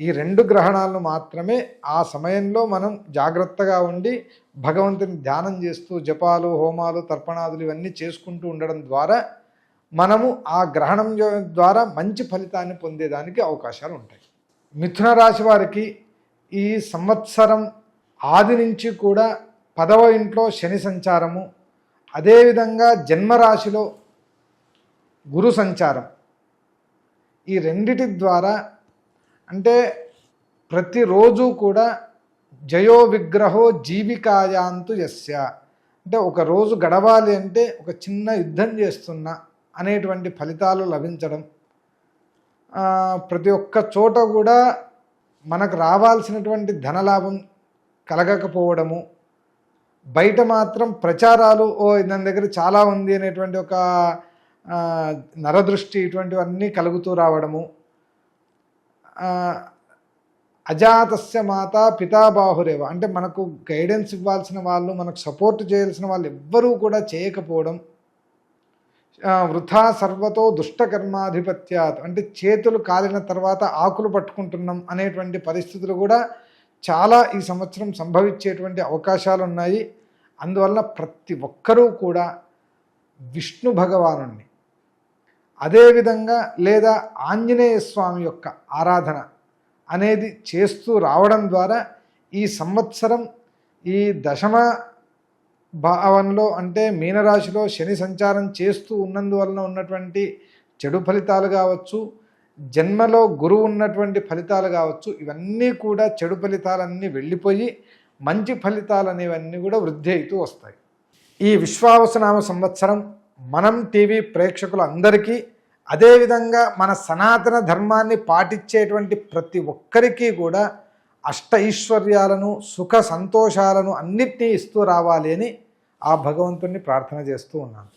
ఈ రెండు గ్రహణాలను మాత్రమే ఆ సమయంలో మనం జాగ్రత్తగా ఉండి భగవంతుని ధ్యానం చేస్తూ జపాలు హోమాలు తర్పణాదులు ఇవన్నీ చేసుకుంటూ ఉండడం ద్వారా మనము ఆ గ్రహణం ద్వారా మంచి ఫలితాన్ని పొందేదానికి అవకాశాలు ఉంటాయి. మిథున రాశి వారికి ఈ సంవత్సరం ఆది నుంచి కూడా పదవ ఇంట్లో శని సంచారము అదేవిధంగా జన్మరాశిలో గురు సంచారం. ఈ రెండిటి ద్వారా అంటే ప్రతిరోజు కూడా జయో విగ్రహో జీవికాయాంతు యస్య. అంటే ఒక రోజు గడవాలి అంటే ఒక చిన్న యుద్ధం చేస్తున్నా అనేటువంటి ఫలితాలు లభించడం. ప్రతి ఒక్క చోట కూడా మనకు రావాల్సినటువంటి ధనలాభం కలగకపోవడము. బయట మాత్రం ప్రచారాలు ఓ దాని దగ్గర చాలా ఉంది అనేటువంటి ఒక నరదృష్టి ఇటువంటివన్నీ కలుగుతూ రావడము. అజాతస్య మాత పితాబాహురేవ అంటే మనకు గైడెన్స్ ఇవ్వాల్సిన వాళ్ళు మనకు సపోర్ట్ చేయాల్సిన వాళ్ళు ఎవ్వరూ కూడా చేయకపోవడం వృథా సర్వతో దుష్టకర్మాధిపత్యాత్. అంటే చేతులు కాలిన తర్వాత ఆకులు పట్టుకుంటున్నాం అనేటువంటి పరిస్థితులు కూడా చాలా ఈ సంవత్సరం సంభవించేటువంటి అవకాశాలు ఉన్నాయి అందువల్ల ప్రతి ఒక్కరూ కూడా విష్ణు భగవానుణ్ణి. అదేవిధంగా లేదా ఆంజనేయ స్వామి యొక్క ఆరాధన అనేది చేస్తూ రావడం ద్వారా ఈ సంవత్సరం ఈ దశమ భావంలో అంటే మీనరాశిలో శని సంచారం చేస్తూ ఉన్నందువలన ఉన్నటువంటి చెడు ఫలితాలు కావచ్చు జన్మలో గురువు ఉన్నటువంటి ఫలితాలు కావచ్చు ఇవన్నీ కూడా చెడు ఫలితాలన్నీ వెళ్ళిపోయి మంచి ఫలితాలు అనేవన్నీ కూడా వృద్ధి అవుతూ వస్తాయి. ఈ విశ్వావసనామ సంవత్సరం మనం టీవీ ప్రేక్షకులందరికీ అదేవిధంగా మన సనాతన ధర్మాన్ని పాటించేటువంటి ప్రతి ఒక్కరికి కూడా అష్ట ఐశ్వర్యాలను సుఖ సంతోషాలను అన్నిటినీ ఇస్తూ రావాలి అని ఆ భగవంతుణ్ణి ప్రార్థన చేస్తూ ఉన్నాను.